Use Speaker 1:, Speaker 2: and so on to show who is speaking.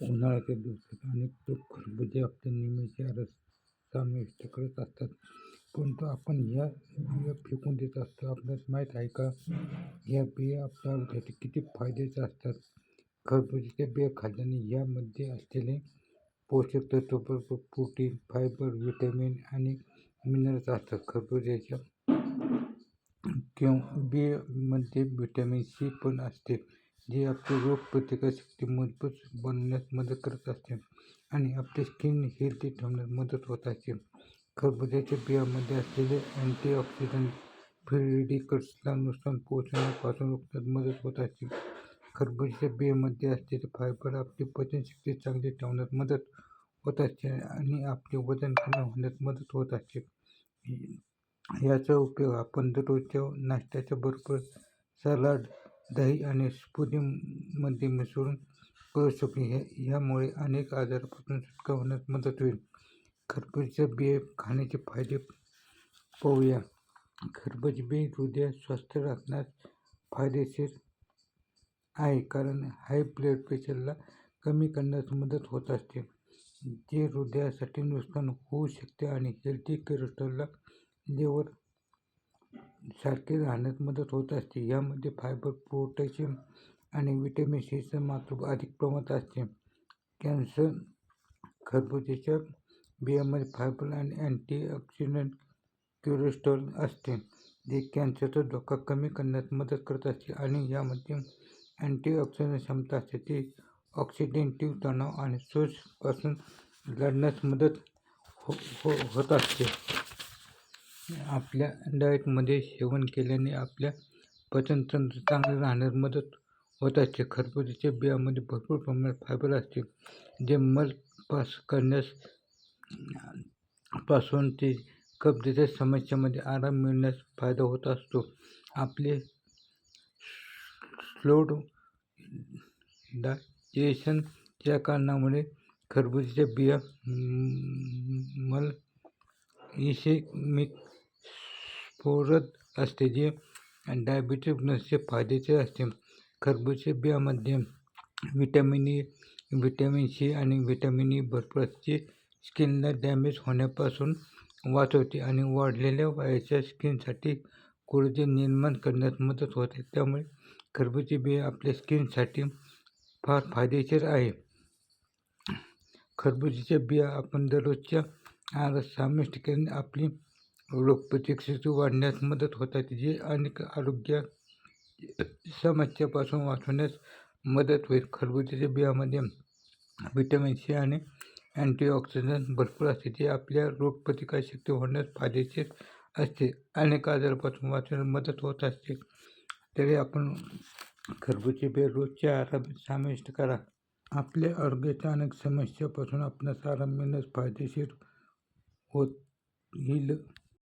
Speaker 1: उन्हाळ्याच्या दिवसात अनेक लोक खरबुजे आपल्या नेहमीच्या आहारात समाविष्ट करत असतात. परंतु आपण ह्या बिया फेकून देत असतो. आपल्यास माहीत आहे का? ह्या बिया आपल्या आरोग्यासाठी किती फायद्याच्या असतात? खरबुजाच्या बिया खाल्ल्याने यामध्ये असलेले पोषक तत्व बरोबर प्रोटीन फायबर विटॅमिन आणि मिनरल्स असतात. खरबुजाच्या किंवा बियामध्ये व्हिटॅमिन सी पण असते. जे आपली रोगप्रतिकारशक्ती मजबूत बनवण्यास मदत करत असते आणि आपली स्किन हेल्दी ठेवण्यास मदत होत असते. खरबुजाच्या बियामध्ये असलेले अँटीऑक्सिडंट फ्री नुकसान पोहोचण्यापासून रोखण्यास मदत होत असते. खरबुजाच्या बियामध्ये असलेले फायबर आपली पचनशक्ती चांगली ठेवण्यास मदत होत असते आणि आपले वजन कमी होण्यास मदत होत असते. याचा उपयोग आपण दररोजच्या नाश्त्याच्या बरोबर सलाड दही आणि स्मूदीमध्ये मिसळून करू शकतो ह्या ह्यामुळे अनेक आजारापासून सुटका होण्यास मदत होईल. खरबुजाच्या बिया खाण्याचे फायदे पाहूया. खरबूज बी हृदय स्वस्थ राखण्यास फायदेशीर आहे कारण हाय ब्लड प्रेशरला कमी करण्यास मदत होत असते जे हृदयासाठी नुकसान होऊ शकते आणि हेल्दी कोलेस्ट्रॉलला लेवर सारखे राहण्यास मदत होत असते. यामध्ये फायबर पोटॅशियम आणि व्हिटॅमिन सीचं मात्र अधिक प्रमाणात असते. कॅन्सर खरबुजाच्या बियांमध्ये फायबर आणि अँटीऑक्सिडंट क्युरेस्ट्रॉल असते जे कॅन्सरचा धोका कमी करण्यास मदत करत असते आणि यामध्ये अँटीऑक्सिडंट क्षमता असते. ते ऑक्सिडेंटिव्ह तणाव आणि पासून लढण्यास मदत हो हो होत असते. आपल्या डाएटमध्ये सेवन केल्याने आपल्या पचनतंत्र चांगलं राहण्यास मदत होत असते. खरबुजाच्या बियामध्ये भरपूर प्रमाणात फायबर असते जे मल पास करण्यास पासून ते कब्जेच्या समस्यामध्ये आराम मिळण्यास फायदा होत असतो. आपले स्लोड डायजेशनच्या कारणामुळे खरबुजाच्या बिया मल इसेमिक स्फोरद असते जे डायबिटीस रुग्णांसाठी फायद्याचे असते. खरबूजे बियामध्ये विटॅमिन ए व्हिटॅमिन सी आणि व्हिटॅमिन ई e भरपूर असते. स्किनला डॅमेज होण्यापासून वाचवते आणि वाढलेल्या वयाच्या स्किनसाठी कोलेजन निर्माण करण्यास मदत होते. त्यामुळे खरबूजे बिया आपल्या स्किनसाठी फार फायदेशीर आहे. खरबुजीच्या बिया आपण दररोजच्या आहारात समाविष्ट केल्याने आपली रोगप्रतिकारशक्ती वाढण्यास मदत होतात जे अनेक आरोग्य समस्यापासून वाचवण्यास मदत होईल. खरबुजाच्या बियामध्ये विटॅमिन सी आणि अँटीऑक्सिडंट भरपूर असते. जे आपल्या रोगप्रतिकारशक्ती होण्यास फायदेशीर असते. अनेक आजारापासून वाचण्यास मदत होत असते. तरी आपण खरबुजाची बिया रोजच्या आहारात समाविष्ट करा. आपल्या आरोग्याच्या अनेक समस्यापासून आपणास आराम मिळण्यास फायदेशीर होत येईल.